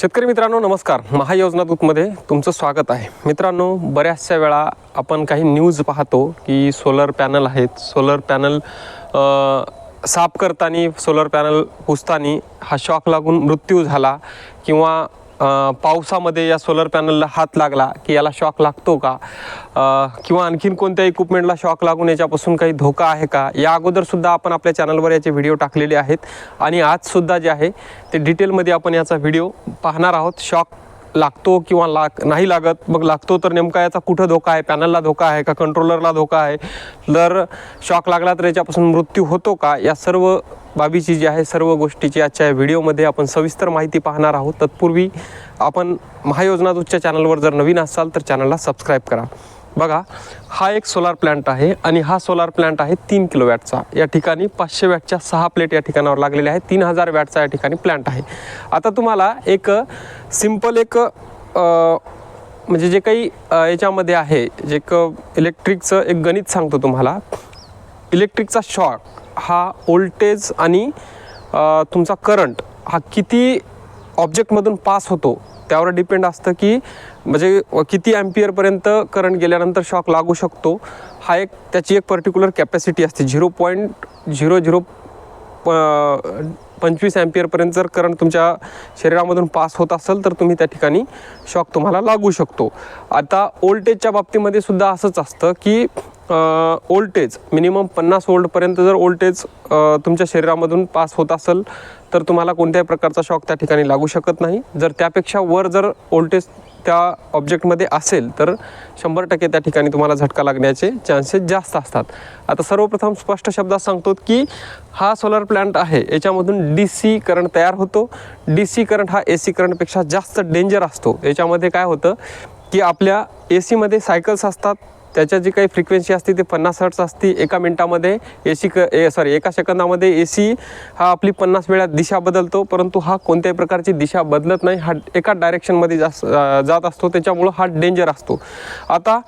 शेतकरी मित्रांनो नमस्कार. महायोजना दूतमध्ये तुमचं स्वागत आहे. मित्रांनो बऱ्याचशा वेळा आपण काही न्यूज पाहतो की सोलर पॅनल आहेत. सोलर पॅनल साफ करताना सोलर पॅनल पुसताना हा शॉक लागून मृत्यू झाला किंवा पावसामध्ये या सोलर पॅनलला हात लागला की याला शॉक लागतो का? किंवा आणखीन कोणत्या इक्विपमेंटला शॉक लागून याच्यापासून काही धोका आहे का? या अगोदरसुद्धा आपण आपल्या चॅनलवर याचे व्हिडिओ टाकलेले आहेत. आणि आजसुद्धा जे आहे ते डिटेलमध्ये आपण याचा व्हिडिओ पाहणार आहोत. शॉक लागतो किंवा लाग नाही लागत मग लागतो तर नेमका याचा कुठं धोका आहे? पॅनलला धोका आहे का कंट्रोलरला धोका आहे? जर शॉक लागला तर याच्यापासून मृत्यू होतो का? या सर्व बाबीची जी आहे सर्व गोष्टीची आजच्या या व्हिडिओमध्ये आपण सविस्तर माहिती पाहणार आहोत. तत्पूर्वी आपण महायोजना दूतच्या चॅनलवर जर नवीन असाल तर चॅनलला सबस्क्राईब करा. बघा हा एक सोलार प्लांट आहे आणि हा सोलार प्लांट आहे तीन किलो वॅटचा या ठिकाणी पाचशे वॅटच्या सहा प्लेट या ठिकाणावर लागलेल्या आहेत. तीन हजार वॅटचा या ठिकाणी प्लांट आहे. आता तुम्हाला एक सिंपल एक म्हणजे जे काही याच्यामध्ये आहे जे एक इलेक्ट्रिकचं एक गणित सांगतो तुम्हाला. इलेक्ट्रिकचा शॉक हा वोल्टेज आणि तुमचा करंट हा किती ऑब्जेक्टमधून पास होतो त्यावर डिपेंड असतं की म्हणजे किती ॲम्पियरपर्यंत करंट गेल्यानंतर शॉक लागू शकतो हा एक त्याची एक पर्टिक्युलर कॅपॅसिटी असते. झिरो पॉईंट झिरो झिरो प पंचवीस ॲम्पियरपर्यंत जर करंट तुमच्या शरीरामधून पास होत असेल तर तुम्ही त्या ठिकाणी शॉक तुम्हाला लागू शकतो. आता ओल्टेजच्या बाबतीमध्ये सुद्धा असंच असतं की ओल्टेज मिनिमम पन्नास वोल्टपर्यंत जर ओल्टेज तुमच्या शरीरामधून पास होत असेल तर तुम्हाला कोणत्याही प्रकारचा शॉक त्या ठिकाणी लागू शकत नाही. जर त्यापेक्षा वर जर ओल्टेज त्या ऑब्जेक्टमध्ये असेल तर शंभर टक्के त्या ठिकाणी तुम्हाला झटका लागण्याचे चान्सेस जास्त असतात. आता सर्वप्रथम स्पष्ट शब्दात सांगतो की हा सोलर प्लांट आहे याच्यामधून डी सी करंट तयार होतो. डी सी करंट हा ए सी करंटपेक्षा जास्त डेंजर असतो. याच्यामध्ये काय होतं की आपल्या ए सीमध्ये सायकल्स असतात त्याच्या जी काही फ्रिक्वेन्सी असते ते पन्नास हर्ट्स असते. एका मिनटामध्ये ए सी क ए सॉरी एका सेकंदामध्ये ए सी हा आपली पन्नास वेळा दिशा बदलतो परंतु हा कोणत्याही प्रकारची दिशा बदलत नाही. हा एका डायरेक्शनमध्ये जास्त जात असतो. त्याच्यामुळं हा डेंजर असतो. आता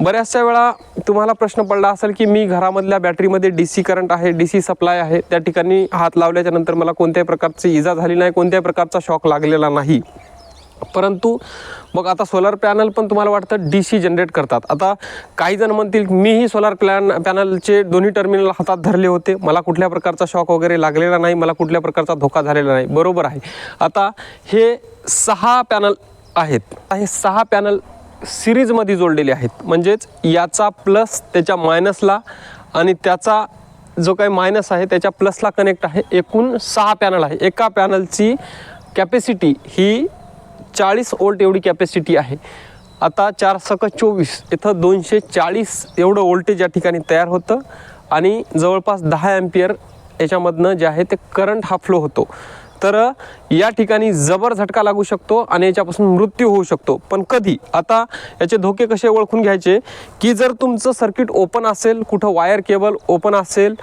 बऱ्याचशा वेळा तुम्हाला प्रश्न पडला असेल की मी घरामधल्या बॅटरीमध्ये डी सी करंट आहे डी सी सप्लाय आहे. त्या ठिकाणी हात लावल्याच्यानंतर मला कोणत्याही प्रकारची इजा झाली नाही कोणत्याही प्रकारचा शॉक लागलेला नाही. परंतु मग आता सोलार पॅनल पण तुम्हाला वाटतं डी सी जनरेट करतात. आता काही जण म्हणतील मीही सोलार प्लॅन पॅनलचे दोन्ही टर्मिनल हातात धरले होते. मला कुठल्या प्रकारचा शॉक वगैरे लागलेला नाही. मला कुठल्या प्रकारचा धोका झालेला नाही. बरोबर आहे. आता हे सहा पॅनल आहेत. हे सहा पॅनल सिरीजमध्ये जोडलेले आहेत. म्हणजेच याचा प्लस त्याच्या मायनसला आणि त्याचा जो काही मायनस आहे त्याच्या प्लसला कनेक्ट आहे एकूण सहा पॅनल आहे. एका पॅनलची कॅपॅसिटी ही चाळीस वोल्ट एवढी कॅपॅसिटी आहे. आता चार सक चोवीस इथं दोनशे चाळीस एवढं वोल्टेज या ठिकाणी तयार होतं. आणि जवळपास दहा ॲम्पियर याच्यामधनं जे आहे ते करंट हा फ्लो होतो. तर या ठिकाणी जबर झटका लागू शकतो आणि याच्यापासून मृत्यू होऊ शकतो. पण कधी? आता याचे धोके कसे ओळखून घ्यायचे? की जर तुमचं सर्किट ओपन असेल कुठं वायर केबल ओपन असेल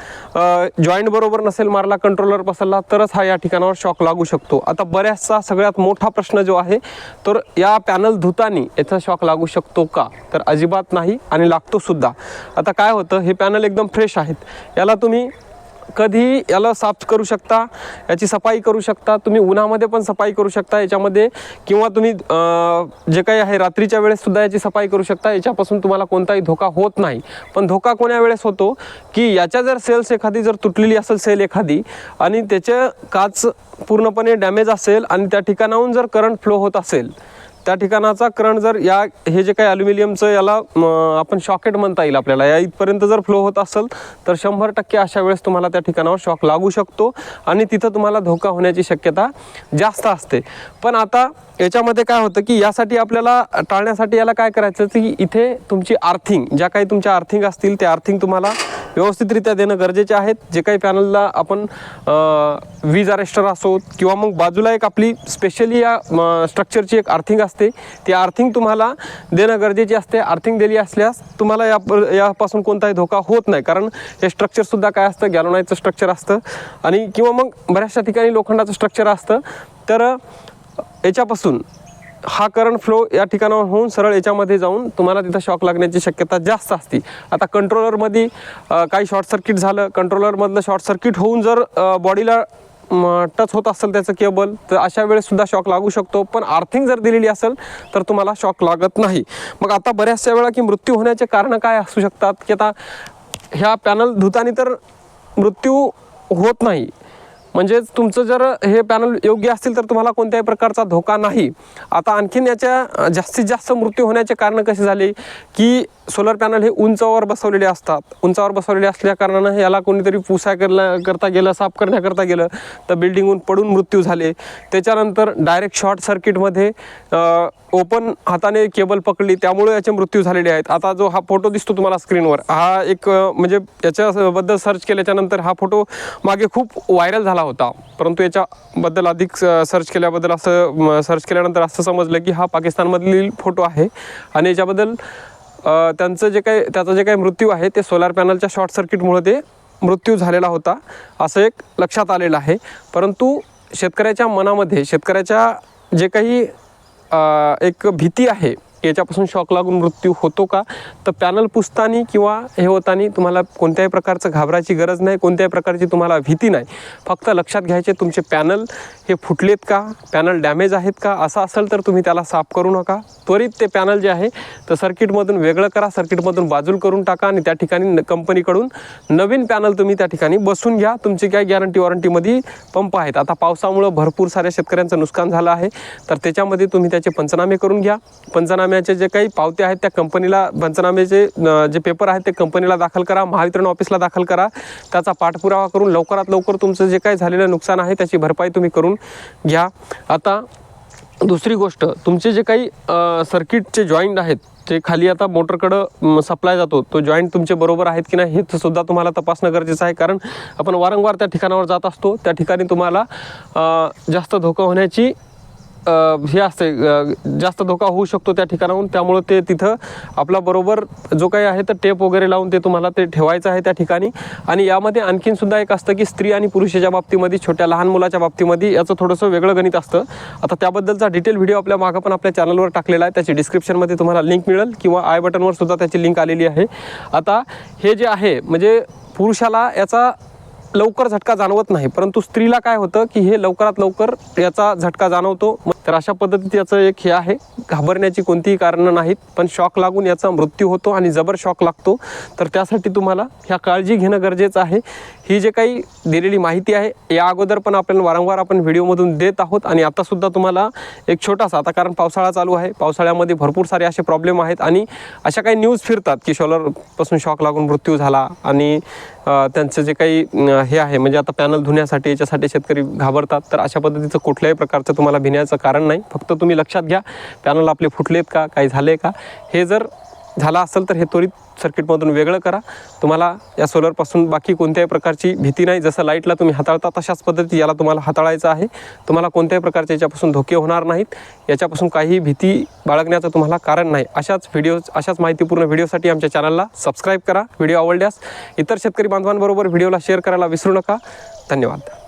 जॉईंट बरोबर नसेल मारला कंट्रोलर पसरला तरच हा या ठिकाणावर शॉक लागू शकतो. आता बऱ्याचसा सगळ्यात मोठा प्रश्न जो आहे तर या पॅनल धुतानी याचा शॉक लागू शकतो का? तर अजिबात नाही आणि लागतो सुद्धा. आता काय होतं? हे पॅनल एकदम फ्रेश आहेत. याला तुम्ही कधी याला साफ करू शकता याची सफाई करू शकता तुम्ही उन्हामध्ये पण सफाई करू शकता याच्यामध्ये किंवा तुम्ही जे काही आहे रात्रीच्या वेळेससुद्धा याची सफाई करू शकता याच्यापासून तुम्हाला कोणताही धोका होत नाही. पण धोका कोण्या वेळेस होतो? की याच्या जर सेल्स एखादी जर तुटलेली असेल सेल एखादी आणि त्याचे काच पूर्णपणे डॅमेज असेल आणि त्या ठिकाणाहून जर करंट फ्लो होत असेल त्या ठिकाणाचा करंट जर या हे जे काही अल्युमिनियमचं याला आपण शॉकेट म्हणता येईल आपल्याला या इथपर्यंत जर फ्लो होत असेल तर शंभर टक्के अशा वेळेस तुम्हाला त्या ठिकाणावर शॉक लागू शकतो आणि तिथं तुम्हाला धोका होण्याची शक्यता जास्त असते. पण आता याच्यामध्ये काय होतं की यासाठी आपल्याला टाळण्यासाठी याला काय करायचं की इथे तुमची आर्थिंग ज्या काही तुमच्या आर्थिंग असतील त्या आर्थिंग तुम्हाला व्यवस्थितरित्या देणं गरजेचे आहेत. जे काही पॅनलला आपण वीज अरेस्टर असो किंवा मग बाजूला एक आपली स्पेशली या स्ट्रक्चरची एक आर्थिंग असते. ती आर्थिंग तुम्हाला देणं गरजेची असते. आर्थिंग दिली असल्यास तुम्हाला या यापासून कोणताही धोका होत नाही. कारण हे स्ट्रक्चरसुद्धा काय असतं? गॅलोनाईजचं स्ट्रक्चर असतं. आणि किंवा मग बऱ्याचशा ठिकाणी लोखंडाचं स्ट्रक्चर असतं. तर याच्यापासून हा करंट फ्लो या ठिकाणावर होऊन सरळ याच्यामध्ये जाऊन तुम्हाला तिथं शॉक लागण्याची शक्यता जास्त असते. आता कंट्रोलरमध्ये काही शॉर्ट सर्किट झालं कंट्रोलरमधलं शॉर्ट सर्किट होऊन जर बॉडीला टच होत असेल त्याचं केबल तर अशा वेळेस सुद्धा शॉक लागू शकतो. पण आर्थिंग जर दिलेली असेल तर तुम्हाला शॉक लागत नाही. मग आता बऱ्याचशा वेळा की मृत्यू होण्याचे कारण काय असू शकतात? की आता ह्या पॅनल धुतानी तर मृत्यू होत नाही. म्हणजेच तुमचं जर हे पॅनल योग्य असतील तर तुम्हाला कोणत्याही प्रकारचा धोका नाही. आता आणखीन याच्या जास्तीत जास्त मृत्यू होण्याचे कारण कसे झाले? की सोलर पॅनल हे उंचावर बसवलेले असतात. उंचावर बसवलेले असल्या कारणानं याला कोणीतरी पुसा करला करता गेलं साफ करण्याकरता गेलं तर बिल्डिंगहून पडून मृत्यू झाले. त्याच्यानंतर डायरेक्ट शॉर्ट सर्किटमध्ये ओपन हाताने केबल पकडली त्यामुळे याचे मृत्यू झालेले आहेत. आता जो हा फोटो दिसतो तुम्हाला स्क्रीनवर हा एक म्हणजे याच्याबद्दल सर्च केल्याच्यानंतर हा फोटो मागे खूप व्हायरल झाला होता. परंतु याच्याबद्दल अधिक सर्च केल्याबद्दल असं सर्च केल्यानंतर असं समजलं की हा पाकिस्तानमधील फोटो आहे. आणि याच्याबद्दल त्यांचं जे काही त्याचा जे काही मृत्यू आहे ते सोलार पॅनलच्या शॉर्ट सर्किटमुळे ते मृत्यू झालेला होता. असं एक लक्षात आलेलं आहे. परंतु शेतकऱ्याच्या मनामध्ये शेतकऱ्याच्या जे काही एक भीती आहे याच्यापासून शॉक लागून मृत्यू होतो का? तर पॅनल पुसतानी किंवा हे होताना तुम्हाला कोणत्याही प्रकारचं घाबरायची गरज नाही कोणत्याही प्रकारची तुम्हाला भीती नाही. फक्त लक्षात घ्यायचे तुमचे पॅनल हे फुटलेत का? पॅनल डॅमेज आहेत का? असं असेल तर तुम्ही त्याला साफ करू नका. त्वरित ते पॅनल जे आहे तर सर्किटमधून वेगळं करा सर्किटमधून बाजूल करून टाका आणि त्या ठिकाणी कंपनीकडून नवीन पॅनल तुम्ही त्या ठिकाणी बसून घ्या. तुमची काय गॅरंटी वॉरंटीमध्ये पंप आहेत. आता पावसामुळं भरपूर साऱ्या शेतकऱ्यांचं नुकसान झालं आहे. तर त्याच्यामध्ये तुम्ही त्याचे पंचनामे करून घ्या. पंचनाम्याचे जे काही पावत्या आहेत त्या कंपनीला पंचनाम्याचे जे पेपर आहेत ते कंपनीला दाखल करा महावितरण ऑफिसला दाखल करा. त्याचा पाठपुरावा करून लवकरात लवकर तुमचं जे काही झालेलं नुकसान आहे त्याची भरपाई तुम्ही करून घ्या. आता दुसरी गोष्ट तुमचे जे काही सर्किटचे जॉईंट आहेत जे खाली आता मोटरकडं सप्लाय जातो. तो जॉईंट तुमचे बरोबर आहेत की नाही हे सुद्धा तुम्हाला तपासणं गरजेचं आहे. कारण आपण वारंवार त्या ठिकाणावर जात असतो. त्या ठिकाणी तुम्हाला जास्त धोका होण्याची हे असते जास्त धोका होऊ शकतो त्या ठिकाणाहून. त्यामुळं ते तिथं आपला बरोबर जो काही आहे तर टेप वगैरे लावून ते तुम्हाला ते ठेवायचं आहे त्या ठिकाणी. आणि यामध्ये आणखीन सुद्धा एक असतं की स्त्री आणि पुरुषाच्या बाबतीमध्ये छोट्या लहान मुलाच्या बाबतीमध्ये याचं थोडंसं वेगळं गणित असतं. आता त्याबद्दलचा डिटेल व्हिडिओ आपल्या मागं पण आपल्या चॅनलवर टाकलेला आहे. त्याची डिस्क्रिप्शनमध्ये तुम्हाला लिंक मिळेल किंवा आय बटनवर सुद्धा त्याची लिंक आलेली आहे. आता हे जे आहे म्हणजे पुरुषाला याचा लवकर झटका जाणवत नाही परंतु स्त्रीला काय होतं की हे लवकरात लवकर याचा झटका जाणवतो. तर अशा पद्धतीत याचं एक हे आहे. घाबरण्याची कोणतीही कारणं नाहीत पण शॉक लागून याचा मृत्यू होतो आणि जबर शॉक लागतो. तर त्यासाठी तुम्हाला ह्या काळजी घेणं गरजेचं आहे. ही जे काही दिलेली माहिती आहे या अगोदर पण आपल्याला वारंवार आपण व्हिडिओमधून देत आहोत आणि आतासुद्धा तुम्हाला एक छोटासा आता कारण पावसाळा चालू आहे पावसाळ्यामध्ये भरपूर सारे असे प्रॉब्लेम आहेत आणि अशा काही न्यूज फिरतात की शॉलरपासून शॉक लागून मृत्यू झाला आणि त्यांचं जे काही हे आहे म्हणजे आता पॅनल धुण्यासाठी याच्यासाठी शेतकरी घाबरतात. तर अशा पद्धतीचं कुठल्याही प्रकारचं तुम्हाला भिण्याचं कारण कारण नाही. फक्त तुम्ही लक्षात घ्या पॅनल आपले फुटलेत का काही झाले का? हे जर झाला असेल तर हे त्वरित सर्किटमधून वेगळं करा. तुम्हाला या सोलरपासून बाकी कोणत्याही प्रकारची भीती नाही. जसं लाईटला तुम्ही हाताळता तशाच पद्धती याला तुम्हाला हाताळायचं आहे. तुम्हाला कोणत्याही प्रकारचे याच्यापासून धोके होणार नाहीत. याच्यापासून काही भीती बाळगण्याचं तुम्हाला कारण नाही. अशाच व्हिडिओ अशाच माहितीपूर्ण व्हिडिओसाठी आमच्या चॅनलला सबस्क्राईब करा. व्हिडिओ आवडल्यास इतर शेतकरी बांधवांबरोबर व्हिडिओला शेअर करायला विसरू नका. धन्यवाद.